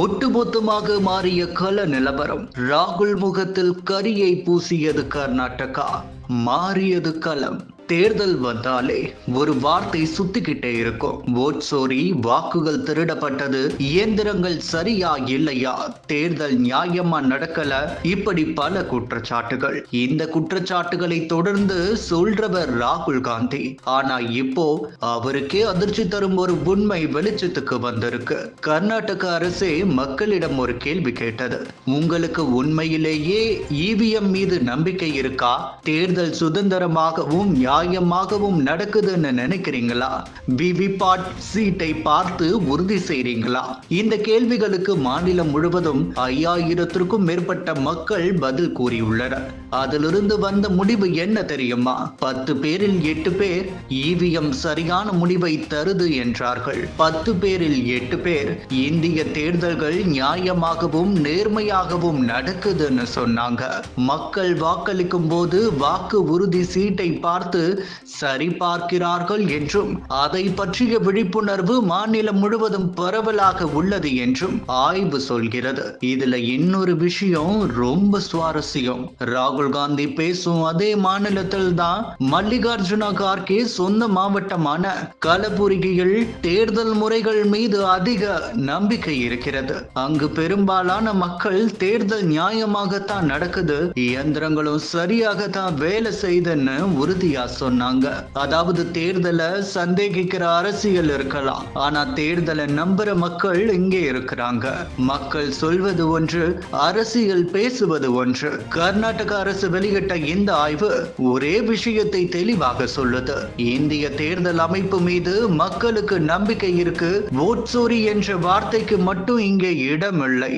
ஒட்டுமொத்தமாக மாறிய கல நிலவரம். ராகுல் முகத்தில் கரியை பூசியது கர்நாடகா. மாறியது களம். தேர்தல் வந்தாலே ஒரு வார்த்தை சுத்திக்கிட்டே இருக்கும். ஓட் சோரி வாக்குகள் திருடப்பட்டது இயந்திரங்கள் சரியா இல்லையா தேர்தல் நியாயமா நடக்கல இப்படி பல குற்றச்சாட்டுகள். இந்த குற்றச்சாட்டுகளை தொடர்ந்து சொல்றவர் ராகுல் காந்தி. ஆனா இப்போ அவருக்கே அதிர்ச்சி தரும் ஒரு உண்மை வெளிச்சத்துக்கு வந்திருக்கு. கர்நாடக அரசே மக்களிடம் ஒரு கேள்வி கேட்டது. உங்களுக்கு உண்மையிலேயே இவிஎம் மீது நம்பிக்கை இருக்கா? தேர்தல் சுதந்திரமாகவும் நியாயமாகவும் நடக்குதுன்னு நினைக்கிறீங்களா? விவிபாட் சீட்டை பார்த்து உறுதி செய்றீங்களா? இந்த கேள்விகளுக்கு மாநிலம் முழுவதும் ஐயாயிரத்திற்கும் மேற்பட்ட மக்கள் பதில் கூறியுள்ளனர். அதிலிருந்து வந்த முடிவு என்ன தெரியுமா? பத்து பேரில் எட்டு பேர் இவிஎம் சரியான முடிவை தருது என்றார்கள். பத்து பேரில் எட்டு பேர் இந்திய தேர்தல்கள் நியாயமாகவும் நேர்மையாகவும் நடக்குதுன்னு சொன்னாங்க. மக்கள் வாக்களிக்கும் போது வாக்கு உறுதி சீட்டை பார்த்து சரிபார்க்கிறார்கள் என்றும் அதை பற்றிய விழிப்புணர்வு மாநிலம் முழுவதும் பரவலாக உள்ளது என்றும் ஆய்வு சொல்கிறது. இதுல இன்னொரு விஷயம் ரொம்ப சுவாரஸ்யம். ராகுல் காந்தி பேசும் அதே மாநிலத்தில் தான் மல்லிகார்ஜுன கார்கே சொந்த மாவட்டமான கலபுரியில் தேர்தல் முறைகள் மீது அதிக நம்பிக்கை இருக்கிறது. அங்கு பெரும்பாலான மக்கள் தேர்தல் நியாயமாகத்தான் நடக்குது. இயந்திரங்களும் சரியாகத்தான் வேலை செய்துன்னு உறுதியா சொன்னாங்க. அதாவது தேர்தலை சந்தேகிக்கிற அரசியல் இருக்கலாம். ஆனா தேர்தலை நம்புற மக்கள் இங்கே இருக்கிறாங்க. மக்கள் சொல்வது ஒன்று அரசியல் பேசுவது ஒன்று. கர்நாடக அரசு வெளியிட்ட இந்த ஆய்வு ஒரே விஷயத்தை தெளிவாக சொல்லுது. இந்திய தேர்தல் அமைப்பு மீது மக்களுக்கு நம்பிக்கை இருக்கு. ஓட் சோரி என்ற வார்த்தைக்கு மட்டும் இங்கே இடமில்லை.